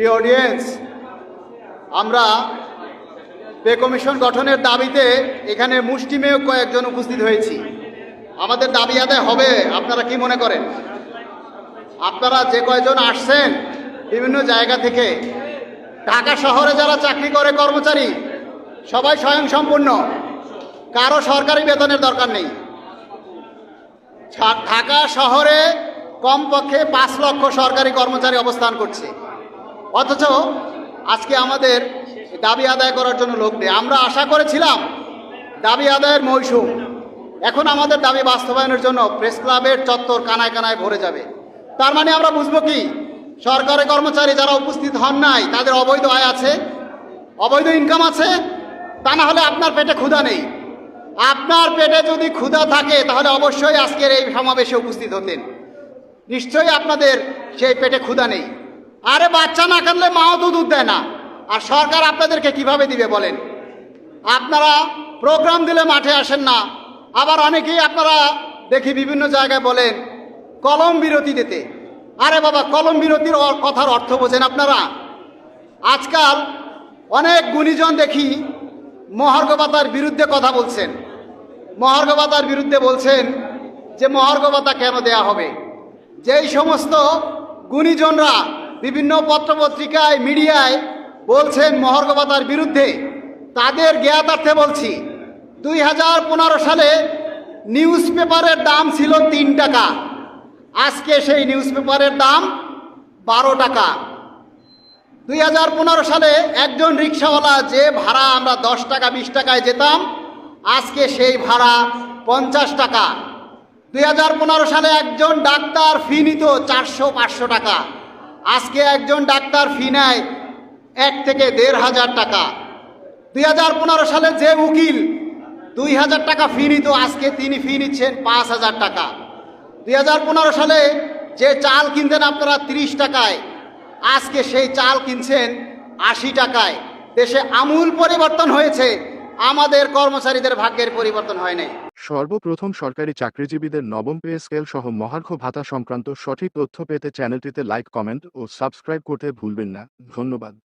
প্রিয় অডিয়েন্স আমরা pay commission গঠনের দাবিতে এখানে মুষ্টিমেয় কয়েকজন উপস্থিত হয়েছি। আমাদের দাবি আদায় হবে, আপনারা কি মনে করেন? আপনারা যে কয়জন আসছেন, বিভিন্ন জায়গা থেকে, ঢাকা শহরে যারা চাকরি করে কর্মচারী, সবাই স্বয়ংসম্পূর্ণ। কারও সরকারি বেতনের দরকার নেই। ঢাকা শহরে কমপক্ষে পাঁচ লক্ষ সরকারি কর্মচারী অবস্থান করছে। অথচ আজকে আমাদের দাবি আদায় করার জন্য লোক নেই। আমরা আশা করেছিলাম দাবি আদায়ের মৌসুম। এখন আমাদের দাবি বাস্তবায়নের জন্য প্রেস ক্লাবের চত্বর কানায় কানায় ভরে যাবে। তার মানে আমরা বুঝব কি? সরকারি কর্মচারী যারা উপস্থিত হন নাই, তাদের অবৈধ আয় আছে, অবৈধ ইনকাম আছে, তা না হলে আপনার পেটে ক্ষুধা নেই। আপনার পেটে যদি ক্ষুধা থাকে, তাহলে অবশ্যই আজকের এই সমাবেশে উপস্থিত হতেন। নিশ্চয়ই আপনাদের সেই পেটে ক্ষুধা নেই। আরে বাচ্চা না কাটলে মাও তো দুধ দেয় না। আর সরকার আপনাদেরকে কীভাবে দিবে বলেন? আপনারা প্রোগ্রাম দিলে মাঠে আসেন না। আবার অনেকেই আপনারা দেখি বিভিন্ন জায়গায় বলেন, কলম বিরতি দিতে। আরে বাবা, কলম বিরতির কথার অর্থ বোঝেন আপনারা? আজকাল অনেক গুণীজন দেখি মহার্ঘভাতার বিরুদ্ধে কথা বলছেন। মহার্ঘভাতার বিরুদ্ধে বলছেন যে মহার্ঘভাতা কেন দেয়া হবে? যেই সমস্ত গুণীজনরা বিভিন্ন পত্রপত্রিকায়, মিডিয়ায় বলছেন মহার্ঘভাতার বিরুদ্ধে। তাদের জ্ঞাতার্থে বলছি, দুই হাজার পনেরো সালে নিউজ পেপারের দাম ছিল তিন টাকা। আজকে সেই নিউজ পেপারের দাম বারো টাকা। দুই হাজার পনেরো সালে একজন রিক্সাওয়ালা, যে ভাড়া আমরা দশ টাকা, বিশ টাকায় যেতাম, আজকে সেই ভাড়া পঞ্চাশ টাকা। দুই হাজার পনেরো সালে একজন ডাক্তার ফি নিত চারশো, পাঁচশো টাকা। আজকে একজন ডাক্তার ফি নেয় এক থেকে দেড় হাজার টাকা। দুই হাজার পনেরো সালে যে উকিল দুই হাজার টাকা ফি নিত, আজকে তিনি ফি নিচ্ছেন পাঁচ হাজার টাকা। দুই হাজার পনেরো সালে যে চাল কিনতেন আপনারা তিরিশ টাকায়, আজকে সেই চাল কিনছেন আশি টাকায়। দেশে আমূল পরিবর্তন হয়েছে। আমাদের কর্মচারীদের ভাগ্যের পরিবর্তন হয় নাই। সর্বপ্রথম সরকারি চাকরিজীবীদের নবম পে স্কেল সহ মহার্ঘ ভাতা সংক্রান্ত সঠিক তথ্য পেতে চ্যানেলটিতে লাইক, কমেন্ট ও সাবস্ক্রাইব করতে ভুলবেন না। ধন্যবাদ।